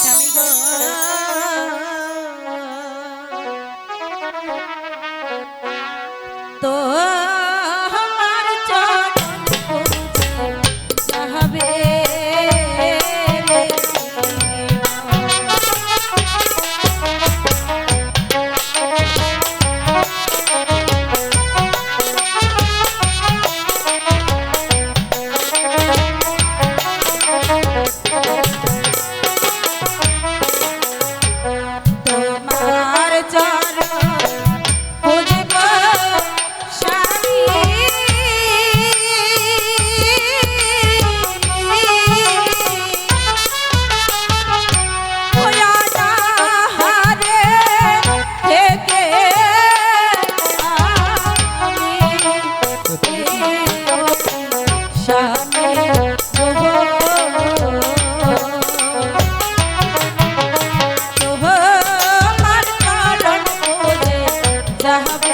স্বামী গো। তো I have